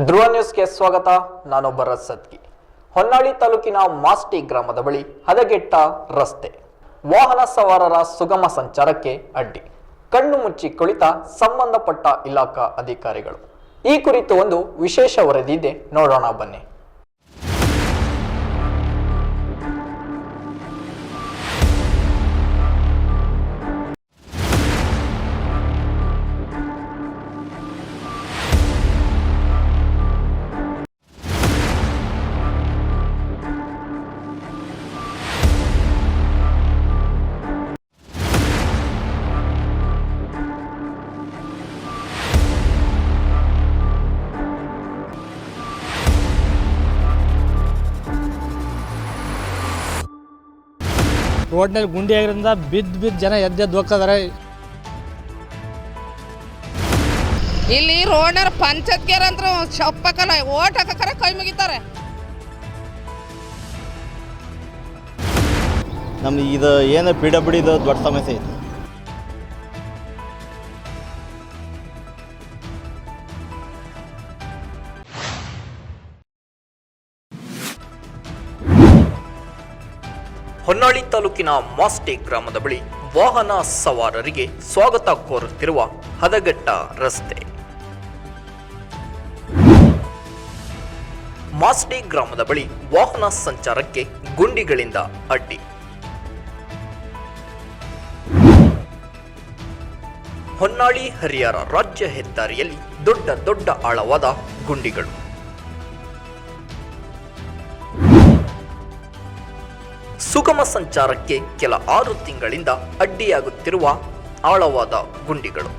ಧ್ರುವ ನ್ಯೂಸ್ಗೆ ಸ್ವಾಗತ. ನಾನು ಭರತ್ ಸತ್ಕಿ ಹೊನ್ನಾಳಿ ತಾಲೂಕಿನ ಮಾಸ್ಟಿ ಗ್ರಾಮದ ಬಳಿ ಹದಗೆಟ್ಟ ರಸ್ತೆ. ವಾಹನ ಸವಾರರ ಸುಗಮ ಸಂಚಾರಕ್ಕೆ ಅಡ್ಡಿ. ಕಣ್ಣು ಮುಚ್ಚಿ ಕುಳಿತ ಸಂಬಂಧಪಟ್ಟ ಇಲಾಖಾ ಅಧಿಕಾರಿಗಳು. ಈ ಕುರಿತು ಒಂದು ವಿಶೇಷ ವರದಿ ಇದೆ. ನೋಡೋಣ ಬನ್ನಿ. ರೋಡ್ನಲ್ಲಿ ಗುಂಡಿ ಆಗಿರೋದ್ರಿಂದ ಬಿದ್ದು ಬಿದ್ದು ಜನ ಎದ್ದೆದ್ದು ಹೋಗ್ತಾರೆ ಇಲ್ಲಿ ರೋಡ್ನರ್ ಪಂಚಾಯತ್ಗೆರ ಅಂತ ಚಪ್ಪಕಲ್ಲ ಓಟ್ ಹಾಕಕ್ಕಾರ ಕೈ ಮುಗಿತಾರೆ. ನಮ್ದು ಇದು ಏನು ಪಿ ಡಬ್ಲ್ಯೂ ಇದು ದೊಡ್ಡ ಸಮಸ್ಯೆ ಐತಿ. ಹೊನ್ನಾಳಿ ತಾಲೂಕಿನ ಮಾಸ್ಟಿ ಗ್ರಾಮದ ಬಳಿ ವಾಹನ ಸವಾರರಿಗೆ ಸ್ವಾಗತ ಕೋರುತ್ತಿರುವ ಹದಗಟ್ಟ ರಸ್ತೆ. ಮಾಸ್ಟಿ ಗ್ರಾಮದ ಬಳಿ ವಾಹನ ಸಂಚಾರಕ್ಕೆ ಗುಂಡಿಗಳಿಂದ ಅಡ್ಡಿ. ಹೊನ್ನಾಳಿ ಹರಿಯಾರ ರಾಜ್ಯ ಹೆದ್ದಾರಿಯಲ್ಲಿ ದೊಡ್ಡ ದೊಡ್ಡ ಆಳವಾದ ಗುಂಡಿಗಳು. ಸುಗಮ ಸಂಚಾರಕ್ಕೆ ಕೆಲ ಆರು ತಿಂಗಳಿಂದ ಅಡ್ಡಿಯಾಗುತ್ತಿರುವ ಆಳವಾದ ಗುಂಡಿಗಳು.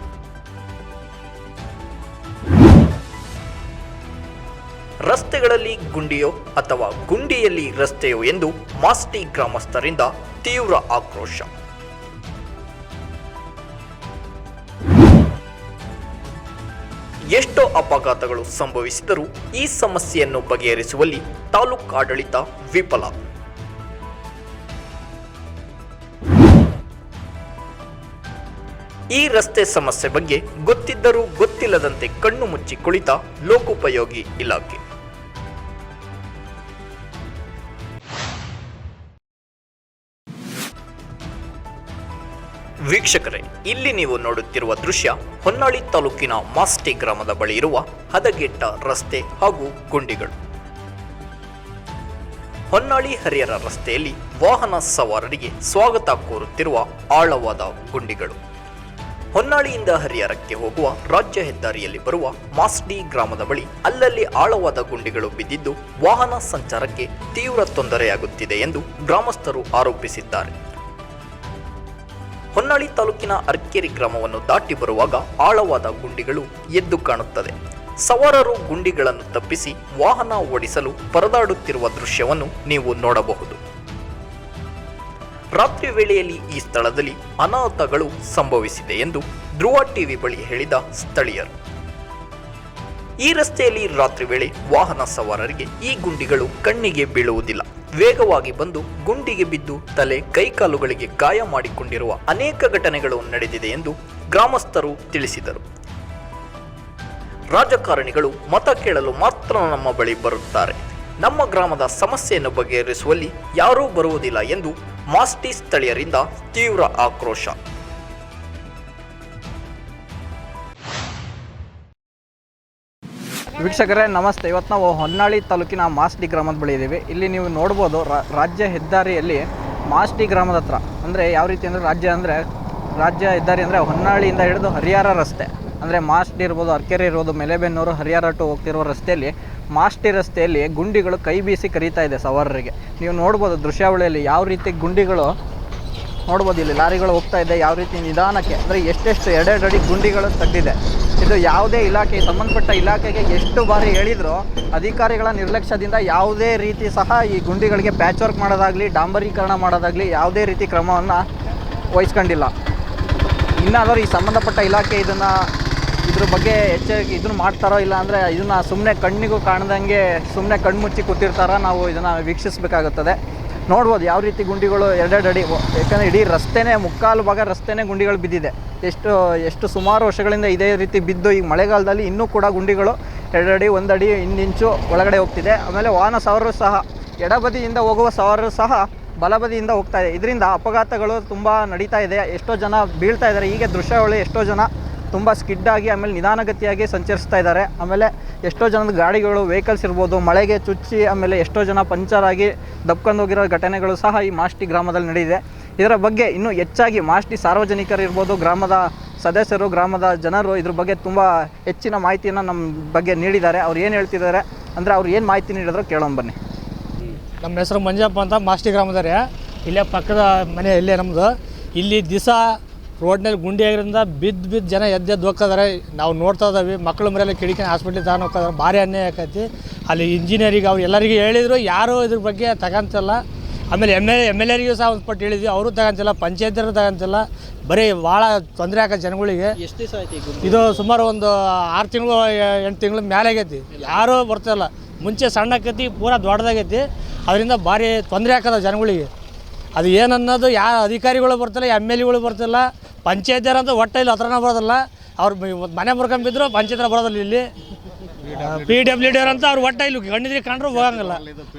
ರಸ್ತೆಗಳಲ್ಲಿ ಗುಂಡಿಯೋ ಅಥವಾ ಗುಂಡಿಯಲ್ಲಿ ರಸ್ತೆಯೋ ಎಂದು ಮಾಸ್ಟಿ ಗ್ರಾಮಸ್ಥರಿಂದ ತೀವ್ರ ಆಕ್ರೋಶ. ಎಷ್ಟೋ ಅಪಘಾತಗಳು ಸಂಭವಿಸಿದರೂ ಈ ಸಮಸ್ಯೆಯನ್ನು ಬಗೆಹರಿಸುವಲ್ಲಿ ತಾಲೂಕು ಆಡಳಿತ ವಿಫಲ. ಈ ರಸ್ತೆ ಸಮಸ್ಯೆ ಬಗ್ಗೆ ಗೊತ್ತಿದ್ದರೂ ಗೊತ್ತಿಲ್ಲದಂತೆ ಕಣ್ಣು ಮುಚ್ಚಿ ಕುಳಿತ ಲೋಕೋಪಯೋಗಿ ಇಲಾಖೆ. ವೀಕ್ಷಕರೇ, ಇಲ್ಲಿ ನೀವು ನೋಡುತ್ತಿರುವ ದೃಶ್ಯ ಹೊನ್ನಾಳಿ ತಾಲೂಕಿನ ಮಾಸ್ಟಿ ಗ್ರಾಮದ ಬಳಿ ಇರುವ ಹದಗೆಟ್ಟ ರಸ್ತೆ ಹಾಗೂ ಗುಂಡಿಗಳು. ಹೊನ್ನಾಳಿ ಹರಿಹರ ರಸ್ತೆಯಲ್ಲಿ ವಾಹನ ಸವಾರರಿಗೆ ಸ್ವಾಗತ ಕೋರುತ್ತಿರುವ ಆಳವಾದ ಗುಂಡಿಗಳು. ಹೊನ್ನಾಳಿಯಿಂದ ಹರಿಹರಕ್ಕೆ ಹೋಗುವ ರಾಜ್ಯ ಹೆದ್ದಾರಿಯಲ್ಲಿ ಬರುವ ಮಾಸ್ಡಿ ಗ್ರಾಮದ ಬಳಿ ಅಲ್ಲಲ್ಲಿ ಆಳವಾದ ಗುಂಡಿಗಳು ಬಿದ್ದಿದ್ದು ವಾಹನ ಸಂಚಾರಕ್ಕೆ ತೀವ್ರ ತೊಂದರೆಯಾಗುತ್ತಿದೆ ಎಂದು ಗ್ರಾಮಸ್ಥರು ಆರೋಪಿಸಿದ್ದಾರೆ. ಹೊನ್ನಾಳಿ ತಾಲೂಕಿನ ಅರ್ಕೇರಿ ಗ್ರಾಮವನ್ನು ದಾಟಿ ಬರುವಾಗ ಆಳವಾದ ಗುಂಡಿಗಳು ಎದ್ದು ಕಾಣುತ್ತದೆ. ಸವಾರರು ಗುಂಡಿಗಳನ್ನು ತಪ್ಪಿಸಿ ವಾಹನ ಓಡಿಸಲು ಪರದಾಡುತ್ತಿರುವ ದೃಶ್ಯವನ್ನು ನೀವು ನೋಡಬಹುದು. ರಾತ್ರಿ ವೇಳೆಯಲ್ಲಿ ಈ ಸ್ಥಳದಲ್ಲಿ ಅನಾಹುತಗಳು ಸಂಭವಿಸಿದೆ ಎಂದು ಧ್ರುವ ಟಿವಿ ಬಳಿ ಹೇಳಿದ ಸ್ಥಳೀಯರು. ಈ ರಸ್ತೆಯಲ್ಲಿ ರಾತ್ರಿ ವೇಳೆ ವಾಹನ ಸವಾರರಿಗೆ ಈ ಗುಂಡಿಗಳು ಕಣ್ಣಿಗೆ ಬೀಳುವುದಿಲ್ಲ. ವೇಗವಾಗಿ ಬಂದು ಗುಂಡಿಗೆ ಬಿದ್ದು ತಲೆ ಕೈಕಾಲುಗಳಿಗೆ ಗಾಯ ಮಾಡಿಕೊಂಡಿರುವ ಅನೇಕ ಘಟನೆಗಳು ನಡೆದಿದೆ ಎಂದು ಗ್ರಾಮಸ್ಥರು ತಿಳಿಸಿದರು. ರಾಜಕಾರಣಿಗಳು ಮತ ಕೇಳಲು ಮಾತ್ರ ನಮ್ಮ ಬಳಿ ಬರುತ್ತಾರೆ. ನಮ್ಮ ಗ್ರಾಮದ ಸಮಸ್ಯೆಯನ್ನು ಬಗೆಹರಿಸುವಲ್ಲಿ ಯಾರೂ ಬರುವುದಿಲ್ಲ ಎಂದು ಮಾಸ್ಟಿ ಸ್ಥಳೀಯರಿಂದ ತೀವ್ರ ಆಕ್ರೋಶ. ವೀಕ್ಷಕರೇ, ನಮಸ್ತೆ. ಇವತ್ತು ನಾವು ಹೊನ್ನಾಳಿ ತಾಲೂಕಿನ ಮಾಸ್ಟಿ ಗ್ರಾಮದ ಬಳಿ ಇದ್ದೀವಿ. ಇಲ್ಲಿ ನೀವು ನೋಡ್ಬೋದು ರಾಜ್ಯ ಹೆದ್ದಾರಿಯಲ್ಲಿ ಮಾಸ್ಟಿ ಗ್ರಾಮದ ಹತ್ರ. ಅಂದರೆ ಯಾವ ರೀತಿ ಅಂದರೆ, ರಾಜ್ಯ ಅಂದರೆ, ರಾಜ್ಯ ಹೆದ್ದಾರಿ ಅಂದರೆ ಹೊನ್ನಾಳಿಯಿಂದ ಹಿಡಿದು ಹರಿಹರ ರಸ್ತೆ. ಅಂದರೆ ಮಾಸ್ಟ್ ಇರ್ಬೋದು, ಅರ್ಕೆರೆ ಇರ್ಬೋದು, ಮೆಲೆಬೆನ್ನೂರು, ಹರಿಹರ ಟು ಹೋಗ್ತಿರುವ ರಸ್ತೆಯಲ್ಲಿ ಮಾಸ್ಟಿ ರಸ್ತೆಯಲ್ಲಿ ಗುಂಡಿಗಳು ಕೈ ಬೀಸಿ ಕರೀತಾ ಇದೆ ಸವಾರರಿಗೆ. ನೀವು ನೋಡ್ಬೋದು ದೃಶ್ಯಾವಳಿಯಲ್ಲಿ ಯಾವ ರೀತಿ ಗುಂಡಿಗಳು, ನೋಡ್ಬೋದು ಇಲ್ಲಿ ಲಾರಿಗಳು ಹೋಗ್ತಾ ಇದೆ, ಯಾವ ರೀತಿ ನಿಧಾನಕ್ಕೆ, ಅಂದರೆ ಎಷ್ಟೆಷ್ಟು ಎರಡೆರಡಡಿ ಗುಂಡಿಗಳು ತಗ್ದಿದೆ. ಇದು ಯಾವುದೇ ಇಲಾಖೆ, ಸಂಬಂಧಪಟ್ಟ ಇಲಾಖೆಗೆ ಎಷ್ಟು ಬಾರಿ ಹೇಳಿದರೂ ಅಧಿಕಾರಿಗಳ ನಿರ್ಲಕ್ಷ್ಯದಿಂದ ಯಾವುದೇ ರೀತಿ ಸಹ ಈ ಗುಂಡಿಗಳಿಗೆ ಪ್ಯಾಚ್ ವರ್ಕ್ ಮಾಡೋದಾಗಲಿ, ಡಾಂಬರೀಕರಣ ಮಾಡೋದಾಗಲಿ ಯಾವುದೇ ರೀತಿ ಕ್ರಮವನ್ನು ವಹಿಸ್ಕೊಂಡಿಲ್ಲ. ಇನ್ನಾದರೂ ಈ ಸಂಬಂಧಪಟ್ಟ ಇಲಾಖೆ ಇದನ್ನು ಇದ್ರ ಬಗ್ಗೆ ಹೆಚ್ಚಾಗಿ ಇದನ್ನು ಮಾಡ್ತಾರೋ ಇಲ್ಲ ಅಂದರೆ ಇದನ್ನು ಸುಮ್ಮನೆ ಕಣ್ಣಿಗೂ ಕಾಣ್ದಂಗೆ ಸುಮ್ಮನೆ ಕಣ್ಮುಚ್ಚಿ ಕೂತಿರ್ತಾರ ನಾವು ಇದನ್ನು ವೀಕ್ಷಿಸಬೇಕಾಗುತ್ತದೆ. ನೋಡ್ಬೋದು ಯಾವ ರೀತಿ ಗುಂಡಿಗಳು ಎರಡೆರಡು ಅಡಿ ಯಾಕಂದರೆ ಇಡೀ ರಸ್ತೆನೇ ಮುಕ್ಕಾಲು ಭಾಗ ರಸ್ತೆನೇ ಗುಂಡಿಗಳು ಬಿದ್ದಿದೆ. ಎಷ್ಟು ಎಷ್ಟು ಸುಮಾರು ವರ್ಷಗಳಿಂದ ಇದೇ ರೀತಿ ಬಿದ್ದು ಈಗ ಮಳೆಗಾಲದಲ್ಲಿ ಇನ್ನೂ ಕೂಡ ಗುಂಡಿಗಳು ಎರಡಡಿ ಒಂದಡಿ ಇನ್ನಿಂಚು ಒಳಗಡೆ ಹೋಗ್ತಿದೆ. ಆಮೇಲೆ ವಾಹನ ಸವಾರರು ಸಹ, ಎಡಬದಿಯಿಂದ ಹೋಗುವ ಸವಾರರು ಸಹ ಬಲಬದಿಯಿಂದ ಹೋಗ್ತಾ ಇದೆ. ಇದರಿಂದ ಅಪಘಾತಗಳು ತುಂಬ ನಡೀತಾ ಇದೆ. ಎಷ್ಟೋ ಜನ ಬೀಳ್ತಾ ಇದ್ದಾರೆ. ಹೀಗೆ ದೃಶ್ಯಗಳು ಎಷ್ಟೋ ಜನ ತುಂಬ ಸ್ಕಿಡ್ಡಾಗಿ ಆಮೇಲೆ ನಿಧಾನಗತಿಯಾಗಿ ಸಂಚರಿಸ್ತಾ ಇದ್ದಾರೆ. ಆಮೇಲೆ ಎಷ್ಟೋ ಜನದ ಗಾಡಿಗಳು ವೆಹಿಕಲ್ಸ್ ಇರ್ಬೋದು, ಮಳೆಗೆ ಚುಚ್ಚಿ, ಆಮೇಲೆ ಎಷ್ಟೋ ಜನ ಪಂಚರ್ ಆಗಿ ದಬ್ಕೊಂಡು ಹೋಗಿರೋ ಘಟನೆಗಳು ಸಹ ಈ ಮಾಷ್ಟಿ ಗ್ರಾಮದಲ್ಲಿ ನಡೆದಿದೆ. ಇದರ ಬಗ್ಗೆ ಇನ್ನೂ ಹೆಚ್ಚಾಗಿ ಮಾಷ್ಟಿ ಸಾರ್ವಜನಿಕರು ಇರ್ಬೋದು, ಗ್ರಾಮದ ಸದಸ್ಯರು, ಗ್ರಾಮದ ಜನರು ಇದ್ರ ಬಗ್ಗೆ ತುಂಬ ಹೆಚ್ಚಿನ ಮಾಹಿತಿಯನ್ನು ನಮ್ಮ ಬಗ್ಗೆ ನೀಡಿದ್ದಾರೆ. ಅವ್ರು ಏನು ಹೇಳ್ತಿದ್ದಾರೆ ಅಂದರೆ ಅವ್ರು ಏನು ಮಾಹಿತಿ ನೀಡಿದ್ರು ಕೇಳೋಣ ಬನ್ನಿ. ನಮ್ಮ ಹೆಸರು ಮಂಜಪ್ಪ ಅಂತ ಮಾಸ್ಟಿ ಗ್ರಾಮದವ್ರೆ. ಇಲ್ಲೇ ಪಕ್ಕದ ಮನೆ ಇಲ್ಲೇ ನಮ್ಮದು ಇಲ್ಲಿ ದಿವಸ ರೋಡ್ನಲ್ಲಿ ಗುಂಡಿ ಆಗಿರೋದ್ರಿಂದ ಬಿದ್ದು ಬಿದ್ದು ಜನ ಎದ್ದೆದ್ದು ಹೋಗ್ತಾಯಿದ್ದಾರೆ ನಾವು ನೋಡ್ತಾ ಇದ್ದಾವೆ ಮಕ್ಕಳು ಮರೆಲ್ಲ ಕಿಡಿಕೆ ಹಾಸ್ಪಿಟ್ಲಿಗೆ ತಗೊಂಡು ಹೋಗ್ತಾರೆ ಭಾರಿ ಅನ್ಯಾಯ ಆಕೈತಿ. ಅಲ್ಲಿ ಇಂಜಿನಿಯರಿಗೆ ಅವ್ರು ಎಲ್ಲರಿಗೂ ಹೇಳಿದ್ರು ಯಾರೂ ಇದ್ರ ಬಗ್ಗೆ ತಗೊಂತಿಲ್ಲ. ಆಮೇಲೆ ಎಂ ಎಲ್ ಎಂ ಎಲ್ ಎರಿಗೂ ಸಹ ಒಂದು ಪಟ್ಟು ಹೇಳಿದ್ವಿ ಅವರು ತಗೊಂತಿಲ್ಲ ಪಂಚಾಯತಿಯವರು ತಗೊಂತಿಲ್ಲ. ಬರೀ ಭಾಳ ತೊಂದರೆ ಆಗೋ ಜನಗಳಿಗೆ. ಎಷ್ಟು ಇದು ಸುಮಾರು ಒಂದು ಆರು ತಿಂಗಳು ಎಂಟು ತಿಂಗಳು ಮೇಲೆ ಆಗೈತಿ. ಯಾರೂ ಬರ್ತಿಲ್ಲ. ಮುಂಚೆ ಸಣ್ಣ ಆಕೈತಿ ಪೂರಾ ದೊಡ್ಡದಾಗೈತಿ. ಅದರಿಂದ ಭಾರಿ ತೊಂದರೆ ಆಕದ ಜನಗಳಿಗೆ. ಅದು ಏನನ್ನೋದು ಯಾವ ಅಧಿಕಾರಿಗಳು ಬರ್ತಿಲ್ಲ ಎಂ ಎಲ್ ಎಗಳು ಬರ್ತಿಲ್ಲ. ಪಂಚಾಯತಿಯರಂತೂ ಒಟ್ಟ ಇಲ್ಲಿ ಹತ್ರನೇ ಬರೋದಿಲ್ಲ. ಅವ್ರು ಮನೆ ಮುರ್ಕೊಂಬಿದ್ರು ಪಂಚಾಯತ್ರ ಬರೋದಿಲ್ಲ ಇಲ್ಲಿ. ಪಿ ಡಬ್ಲ್ಯೂ ಡಿ ಅಂತ ಅವ್ರು ಒಟ್ಟ ಇಲ್ಲಿ ಗಂಡಿದ್ರಿ ಕಂಡ್ರು ಹೋಗಂಗಿಲ್ಲ.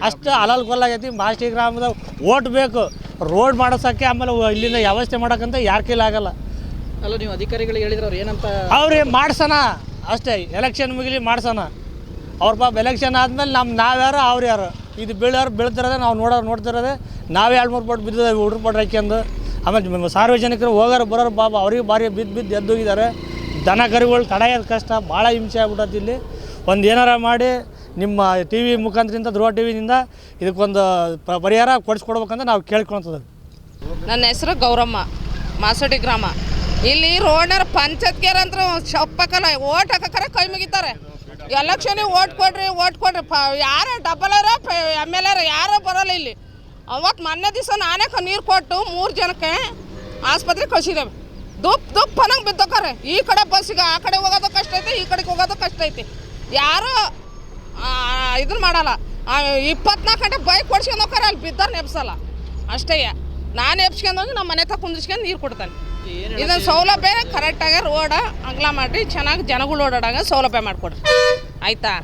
ಅಷ್ಟು ಅಲಲ್ ಕೊಲ್ಲಾಗೈತಿ ಮಾಸ್ಟಿ ಗ್ರಾಮದ ಓಟ್ ಬೇಕು. ರೋಡ್ ಮಾಡಿಸೋಕ್ಕೆ ಆಮೇಲೆ ಇಲ್ಲಿಂದ ವ್ಯವಸ್ಥೆ ಮಾಡೋಕ್ಕಂತ ಯಾರ ಕೈಲಿ ಆಗಲ್ಲ. ಅಲ್ಲ ನೀವು ಅಧಿಕಾರಿಗಳಿಗೆ ಹೇಳಿದ್ರೆ ಅವ್ರು ಏನಂತ ಅವ್ರಿ ಮಾಡ್ಸೋಣ ಅಷ್ಟೇ ಎಲೆಕ್ಷನ್ ಮುಗಿಲಿ ಮಾಡ್ಸೋಣ ಅವ್ರ ಪಾಪ ಎಲೆಕ್ಷನ್ ಆದ್ಮೇಲೆ ನಮ್ಮ ನಾವ್ಯಾರು ಅವ್ರು ಯಾರು? ಇದು ಬೀಳೋರು ಬೀಳ್ತಿರೋದೆ ನಾವು ನೋಡೋರು ನೋಡ್ತಿರೋದೆ. ನಾವೇ ಎರಡು ಮೂರು ಪಟ್ಟು ಬಿದ್ದಿದ್ದೇವೆ ಹುಡ್ರು ಪಟ್ಟು ಹಾಕ್ಯಂದು. ಆಮೇಲೆ ಸಾರ್ವಜನಿಕರು ಹೋಗೋರು, ಬರೋರು ಬಾಬಾ ಅವ್ರಿಗೆ ಭಾರಿ ಬಿದ್ದು ಬಿದ್ದು ಎದ್ದೋಗಿದ್ದಾರೆ. ದನ ಕರುಗಳು ತಡೆಯೋದು ಕಷ್ಟ, ಭಾಳ ಹಿಂಸೆ ಆಗ್ಬಿಟ್ಟೈತಿ ಇಲ್ಲಿ. ಒಂದು ಏನಾರ ಮಾಡಿ ನಿಮ್ಮ ಟಿ ವಿ ಮುಖಾಂತರಿಂದ ಧ್ರುವ ಟಿ ವಿನಿಂದ ಇದಕ್ಕೊಂದು ಪರಿಹಾರ ಕೊಡಿಸ್ಕೊಡ್ಬೇಕಂತ ನಾವು ಕೇಳ್ಕೊಳ್ತದ. ನನ್ನ ಹೆಸರು ಗೌರಮ್ಮ, ಮಾಸಡಿ ಗ್ರಾಮ. ಇಲ್ಲಿ ರೋಡ್ನರ್ ಪಂಚಾಯತ್ಗೇರ್ ಅಂತ ಚಪ್ಪಕಲ್ಲ ಓಟ್ ಹಾಕಕ್ರೆ ಕೈ ಮುಗಿತಾರೆ. ಎಲೆಕ್ಷನಿಗೆ ಓಟ್ ಕೊಡ್ರಿ ಓಟ್ ಕೊಡ್ರಿ. ಪ, ಯಾರ ಡಬಲ್ ಎಂ ಎಲ್ ಎರ ಯಾರೂ ಬರೋಲ್ಲ ಇಲ್ಲಿ. ಅವತ್ತು ಮೊನ್ನೆ ದಿವಸ ನಾನೇ ನೀರು ಕೊಟ್ಟು ಮೂರು ಜನಕ್ಕೆ ಆಸ್ಪತ್ರೆಗೆ ಕಳ್ಸಿದ್ದೇವೆ ದುಪ್ ದುಪ್ ಅನ್ನಂಗೆ ಬಿದ್ದೋಕಾರೆ ಈ ಕಡೆ ಬಸ್ಸಿಗೆ ಆ ಕಡೆ ಹೋಗೋದು ಕಷ್ಟ ಐತಿ ಈ ಕಡೆಗೆ ಹೋಗೋದು ಕಷ್ಟ ಐತಿ. ಯಾರು ಇದನ್ನ ಮಾಡಲ್ಲ. ಇಪ್ಪತ್ನಾಲ್ಕು ಗಂಟೆ ಬೈಕ್ ಕೊಡ್ಸ್ಕೊಂಡು ಹೋಗ್ತಾರೆ ಅಲ್ಲಿ ಬಿದ್ದಾರೆ ನೆಪ್ಸಲ್ಲ ಅಷ್ಟೇ ನಾನು ಎಪ್ಸ್ಕೊಂಡು ಹೋಗಿ ನಮ್ಮ ಮನೆ ತ ಕುಂದಿಸ್ಕೊಂಡು ನೀರು ಕೊಡ್ತಾನೆ. ಇದನ್ನ ಸೌಲಭ್ಯ ಕರೆಕ್ಟಾಗಿ ರೋಡ ಅಗಲ ಮಾಡಿ ಚೆನ್ನಾಗಿ ಜನಗಳು ಓಡಾಡಂಗೆ ಸೌಲಭ್ಯ ಮಾಡಿಕೊಡ್ರಿ. ಆಯ್ತಾ?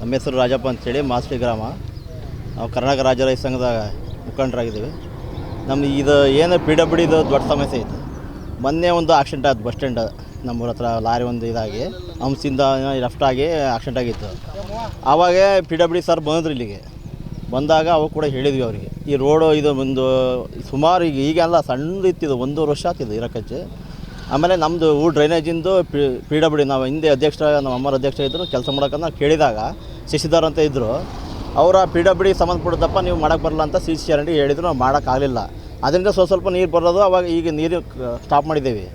ನಮ್ಮ ಹೆಸರು ರಾಜಪ್ಪ ಅಂತೇಳಿ ಮಾಸ್ತಿ ಗ್ರಾಮ. ನಾವು ಕರ್ನಾಟಕ ರಾಜ್ಯ ರೈತ ಸಂಘದ ಮುಖಂಡರಾಗಿದ್ದೀವಿ. ನಮ್ಮ ಇದು ಏನು ಪಿ ಡಬ್ಲ್ಯೂ ಡಿದು ದೊಡ್ಡ ಸಮಸ್ಯೆ ಐತೆ. ಮೊನ್ನೆ ಒಂದು ಆಕ್ಸಿಡೆಂಟ್ ಆಯ್ತು ಬಸ್ ಸ್ಟ್ಯಾಂಡ್ ನಮ್ಮೂರ ಹತ್ರ ಲಾರಿ ಒಂದು ಇದಾಗಿ ಹಂಸಿಂದ ಆಗಿ ಆಕ್ಸಿಡೆಂಟ್ ಆಗಿತ್ತು. ಆವಾಗ ಪಿ ಡಬ್ಲ್ಯೂ ಸರ್ ಬಂದ್ರು ಇಲ್ಲಿಗೆ. ಬಂದಾಗ ಅವಾಗ ಕೂಡ ಹೇಳಿದ್ವಿ ಅವರಿಗೆ. ಈ ರೋಡು ಇದು ಒಂದು ಸುಮಾರು ಈಗ ಈಗೆಲ್ಲ ಸಣ್ಣದು ಇತ್ತಿದು, ಒಂದೂವರೆ ವರ್ಷ ಆಗ್ತಿದ್ದು ಇರೋಕಚ್ಚೆ. ಆಮೇಲೆ ನಮ್ಮದು ಊರು ಡ್ರೈನೇಜಿಂದು ಪಿ ಪಿ ಡಬ್ಲ್ಯೂ ನಾವು ಹಿಂದೆ ಅಧ್ಯಕ್ಷ, ನಮ್ಮ ಅಮ್ಮರ ಅಧ್ಯಕ್ಷ ಇದ್ದರು ಕೆಲಸ ಮಾಡೋಕೆ ನಾವು ಕೇಳಿದಾಗ ಶಶಿಧರ್ ಅಂತ ಇದ್ದರು ಅವರ ಪಿ ಡಬ್ಲ್ಯೂ ಸಂಬಂಧಪಟ್ಟದಪ್ಪ ನೀವು ಮಾಡೋಕ್ಕೆ ಬರಲ್ಲ ಅಂತ ಸಿ ಸಿ ಚರಂಡಿ ಹೇಳಿದ್ರು ನಾವು ಮಾಡೋಕ್ಕಾಗಲಿಲ್ಲ. ಅದರಿಂದ ಸ್ವಲ್ಪ ಸ್ವಲ್ಪ ನೀರು ಬರೋದು ಅವಾಗ ಈಗ ನೀರು ಸ್ಟಾಪ್ ಮಾಡಿದ್ದೀವಿ.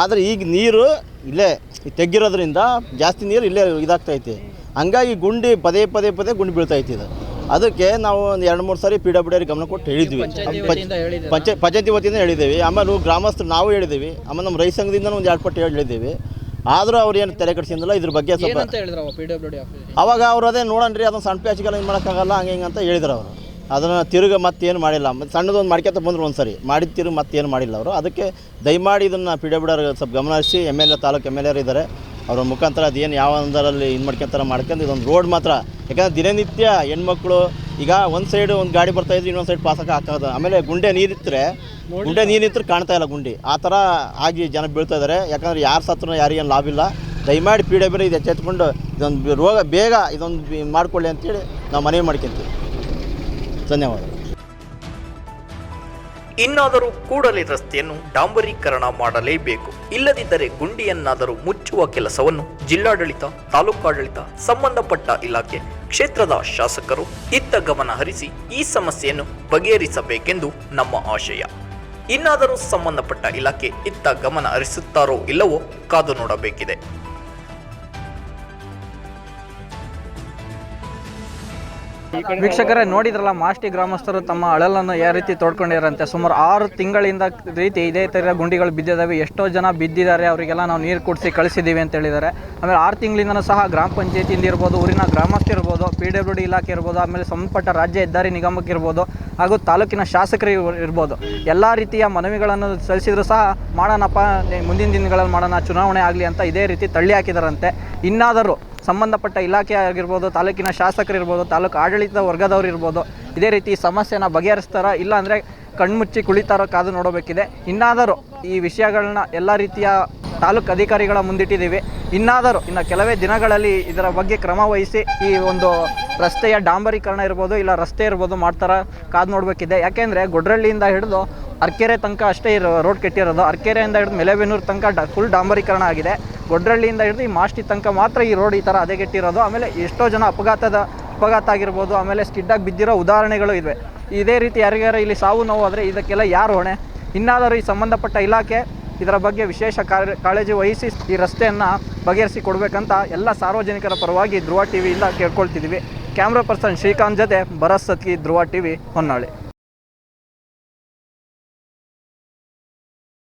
ಆದರೆ ಈಗ ನೀರು ಇಲ್ಲೇ ತೆಗ್ಗಿರೋದ್ರಿಂದ ಜಾಸ್ತಿ ನೀರು ಇಲ್ಲೇ ಇದಾಗ್ತೈತಿ. ಹಂಗಾಗಿ ಗುಂಡಿ ಪದೇ ಪದೇ ಪದೇ ಗುಂಡಿ ಬೀಳ್ತೈತಿ ಇದು. ಅದಕ್ಕೆ ನಾವು ಒಂದು ಎರಡು ಮೂರು ಸಾರಿ ಪಿ ಡಬ್ಲ್ಯೂ ಡಿ ಗಮನ ಕೊಟ್ಟು ಹೇಳಿದ್ವಿ. ಪಂಚಾಯ ಪಂಚಾಯತಿ ವತಿಯಿಂದ ಹೇಳಿದ್ದೀವಿ. ಆಮೇಲೆ ಗ್ರಾಮಸ್ಥರು ನಾವು ಹೇಳಿದ್ದೀವಿ. ಆಮೇಲೆ ನಮ್ಮ ರೈತ ಸಂಘದಿಂದ ಒಂದು ಎರಡು ಪಟ್ಟು ಹೇಳಿದ್ದೀವಿ. ಆದರೂ ಅವ್ರು ಏನು ತಲೆ ಕಟ್ಸಿಂದಿಲ್ಲ ಇದ್ರ ಬಗ್ಗೆ ಸ್ವಲ್ಪ ಹೇಳಿದ್ರ ಪಿ ಡಬ್ಲ್ಯೂ ಡಿ ಆಫೀಸ್ ಅವಾಗ ಅವ್ರು ಅದೇ ನೋಡಣ್ರಿ ಅದೊಂದು ಸಣ್ಣ ಪ್ಯಾಚಿಗೆಲ್ಲ ಏನು ಮಾಡೋಕ್ಕಾಗಲ್ಲ ಹಂಗೆ ಹಿಂಗೆ ಅಂತ ಹೇಳಿದ್ರು ಅವರು. ಅದನ್ನು ತಿರುಗ ಮತ್ತೇನು ಮಾಡಿಲ್ಲ. ಮತ್ತು ಸಣ್ಣದೊಂದು ಮಾಡ್ಕೊತ ಬಂದರು ಒಂದು ಸರಿ ಮಾಡಿದ ತಿರುಗಿ ಮತ್ತೇನು ಮಾಡಿಲ್ಲ ಅವರು. ಅದಕ್ಕೆ ದಯಮಾಡಿ ಇದನ್ನು ಪಿ ಡಬ್ಲ್ಯೂ ಸ್ವಲ್ಪ ಗಮನ ಹರಿಸಿ ಎಂ ಎಲ್ ಎ ತಾಲೂಕು ಎಂ ಎಲ್ ಎರ್ ಇದ್ದಾರೆ ಅವ್ರ ಮುಖಾಂತರ ಅದೇನು ಯಾವ ಒಂದರಲ್ಲಿ ಇದು ಮಾಡ್ಕೊಂತಾರ ಮಾಡ್ಕೊಂಡು ಇದೊಂದು ರೋಡ್ ಮಾತ್ರ. ಯಾಕಂದ್ರೆ ದಿನನಿತ್ಯ ಹೆಣ್ಮಕ್ಳು ಈಗ ಒಂದು ಸೈಡ್ ಒಂದು ಗಾಡಿ ಬರ್ತಾ ಇದ್ರೆ ಇನ್ನೊಂದು ಸೈಡ್ ಪಾಸಕ್ಕೆ ಹಾಕೋದು ಆಮೇಲೆ ಗುಂಡೆ ನೀರಿತ್ತರೆ ಗುಂಡೆ ನೀರಿತ್ತರೆ ಕಾಣ್ತಾ ಇಲ್ಲ ಗುಂಡಿ. ಆ ಥರ ಆಗಿ ಜನ ಬೀಳ್ತಾ ಇದ್ದಾರೆ ಯಾಕಂದ್ರೆ ಯಾರು ಸತ್ರ ಯಾರಿಗೇನು ಲಾಭ ಇಲ್ಲ. ದಯಮಾಡಿ ಪಿ ಡಬ್ಲ್ಯೂ ಇದು ಎಚ್ಚೆತ್ಕೊಂಡು ಇದೊಂದು ರೋಗ ಬೇಗ ಇದೊಂದು ಮಾಡಿಕೊಳ್ಳಿ ಮಾಡ್ಕೊಳ್ಳಿ ಅಂತೇಳಿ ನಾವು ಮನವಿ ಮಾಡ್ಕೊತೀವಿ. ಧನ್ಯವಾದ. ಇನ್ನಾದರೂ ಕೂಡಲೇ ರಸ್ತೆಯನ್ನು ಡಾಂಬರೀಕರಣ ಮಾಡಲೇಬೇಕು. ಇಲ್ಲದಿದ್ದರೆ ಗುಂಡಿಯನ್ನಾದರೂ ಮುಚ್ಚುವ ಕೆಲಸವನ್ನು ಜಿಲ್ಲಾಡಳಿತ, ತಾಲೂಕಾಡಳಿತ, ಸಂಬಂಧಪಟ್ಟ ಇಲಾಖೆ, ಕ್ಷೇತ್ರದ ಶಾಸಕರು ಇತ್ತ ಗಮನ ಹರಿಸಿ ಈ ಸಮಸ್ಯೆಯನ್ನು ಬಗೆಹರಿಸಬೇಕೆಂದು ನಮ್ಮ ಆಶಯ. ಇನ್ನಾದರೂ ಸಂಬಂಧಪಟ್ಟ ಇಲಾಖೆ ಇತ್ತ ಗಮನ ಹರಿಸುತ್ತಾರೋ ಇಲ್ಲವೋ ಕಾದು ನೋಡಬೇಕಿದೆ. ವೀಕ್ಷಕರೇ, ನೋಡಿದ್ರಲ್ಲ ಮಾಷ್ಟಿ ಗ್ರಾಮಸ್ಥರು ತಮ್ಮ ಅಳಲನ್ನು ಯಾವ ರೀತಿ ತೋಡ್ಕೊಂಡಿರಂತೆ ಸುಮಾರು ಆರು ತಿಂಗಳಿಂದ ರೀತಿ ಇದೇ ಥರ ಗುಂಡಿಗಳು ಬಿದ್ದಿದ್ದಾವೆ. ಎಷ್ಟೋ ಜನ ಬಿದ್ದಿದ್ದಾರೆ, ಅವರಿಗೆಲ್ಲ ನಾವು ನೀರು ಕುಡಿಸಿ ಕಳಿಸಿದ್ದೀವಿ ಅಂತ ಹೇಳಿದ್ದಾರೆ. ಆಮೇಲೆ ಆರು ತಿಂಗಳಿಂದನೂ ಸಹ ಗ್ರಾಮ ಪಂಚಾಯತಿಯಿಂದ ಇರ್ಬೋದು, ಊರಿನ ಗ್ರಾಮಸ್ಥರು ಇರ್ಬೋದು, ಪಿ ಡಬ್ಲ್ಯೂ ಡಿ ಇಲಾಖೆ ಇರ್ಬೋದು, ಆಮೇಲೆ ಸಂಬಂಧಪಟ್ಟ ರಾಜ್ಯ ಹೆದ್ದಾರಿ ನಿಗಮಕ್ಕೆ ಇರ್ಬೋದು, ಹಾಗೂ ತಾಲೂಕಿನ ಶಾಸಕರು ಇರ್- ಇರ್ಬೋದು. ಎಲ್ಲ ರೀತಿಯ ಮನವಿಗಳನ್ನು ಸಲ್ಲಿಸಿದ್ರು ಸಹ ಮಾಡೋಣಪ್ಪ, ಮುಂದಿನ ದಿನಗಳಲ್ಲಿ ಮಾಡೋಣ, ಚುನಾವಣೆ ಆಗಲಿ ಅಂತ ಇದೇ ರೀತಿ ತಳ್ಳಿ ಹಾಕಿದಾರಂತೆ. ಇನ್ನಾದರೂ ಸಂಬಂಧಪಟ್ಟ ಇಲಾಖೆ ಆಗಿರ್ಬೋದು ತಾಲೂಕಿನ ಶಾಸಕರಿರ್ಬೋದು, ತಾಲೂಕು ಆಡಳಿತ ವರ್ಗದವ್ರು ಇರ್ಬೋದು, ಇದೇ ರೀತಿ ಸಮಸ್ಯೆನ ಬಗೆಹರಿಸ್ತಾರ, ಇಲ್ಲ ಅಂದರೆ ಕಣ್ಮುಚ್ಚಿ ಕುಳಿತಾರೋ ಕಾದು ನೋಡಬೇಕಿದೆ. ಇನ್ನಾದರೂ ಈ ವಿಷಯಗಳನ್ನ ಎಲ್ಲ ರೀತಿಯ ತಾಲೂಕು ಅಧಿಕಾರಿಗಳ ಮುಂದಿಟ್ಟಿದ್ದೀವಿ. ಇನ್ನಾದರೂ ಇನ್ನು ಕೆಲವೇ ದಿನಗಳಲ್ಲಿ ಇದರ ಬಗ್ಗೆ ಕ್ರಮ ವಹಿಸಿ ಈ ಒಂದು ರಸ್ತೆಯ ಡಾಂಬರೀಕರಣ ಇರ್ಬೋದು, ಇಲ್ಲ ರಸ್ತೆ ಇರ್ಬೋದು ಮಾಡ್ತಾರ ಕಾದು ನೋಡಬೇಕಿದೆ. ಯಾಕೆಂದರೆ ಗೊಡ್ರಳ್ಳಿಯಿಂದ ಹಿಡಿದು ಅರ್ಕೆರೆ ತನಕ ಅಷ್ಟೇ ಇರೋ ರೋಡ್ ಕೆಟ್ಟಿರೋದು. ಅರ್ಕೆರೆಯಿಂದ ಹಿಡಿದು ಮೆಲೆಬೆನ್ನೂರು ತನಕ ಫುಲ್ ಡಾಂಬರೀಕರಣ ಆಗಿದೆ. ಗೊಡ್ರಳ್ಳಿಯಿಂದ ಹಿಡಿದು ಈ ಮಾಸ್ಟಿ ತನಕ ಮಾತ್ರ ಈ ರೋಡ್ ಈ ಥರ ಕೆಟ್ಟಿರೋದು. ಆಮೇಲೆ ಎಷ್ಟೋ ಜನ ಅಪಘಾತದ, ಅಪಘಾತ ಆಗಿರ್ಬೋದು, ಆಮೇಲೆ ಸ್ಕಿಡ್ಡಾಗಿ ಬಿದ್ದಿರೋ ಉದಾಹರಣೆಗಳು ಇವೆ ಇದೇ ರೀತಿ ಯಾರಿಗಾರ ಇಲ್ಲಿ ಸಾವು ನೋವು ಆದರೆ ಇದಕ್ಕೆಲ್ಲ ಯಾರು ಹೊಣೆ? ಇನ್ನಾದರೂ ಈ ಸಂಬಂಧಪಟ್ಟ ಇಲಾಖೆ ಇದರ ಬಗ್ಗೆ ವಿಶೇಷ ಕಾರ್ಯ, ಕಾಳಜಿ ವಹಿಸಿ ಈ ರಸ್ತೆಯನ್ನು ಬಗೆಹರಿಸಿ ಕೊಡಬೇಕಂತ ಎಲ್ಲ ಸಾರ್ವಜನಿಕರ ಪರವಾಗಿ ಧ್ರುವ ಟಿ ವಿಯಿಂದ ಕೇಳ್ಕೊಳ್ತಿದ್ದೀವಿ ಕ್ಯಾಮ್ರಾ ಪರ್ಸನ್ ಶ್ರೀಕಾಂತ್ ಜೊತೆ ಭರತ್ ಸತ್ಗಿ, ಧ್ರುವ ಟಿ ವಿ ಹೊನ್ನಾಳಿ.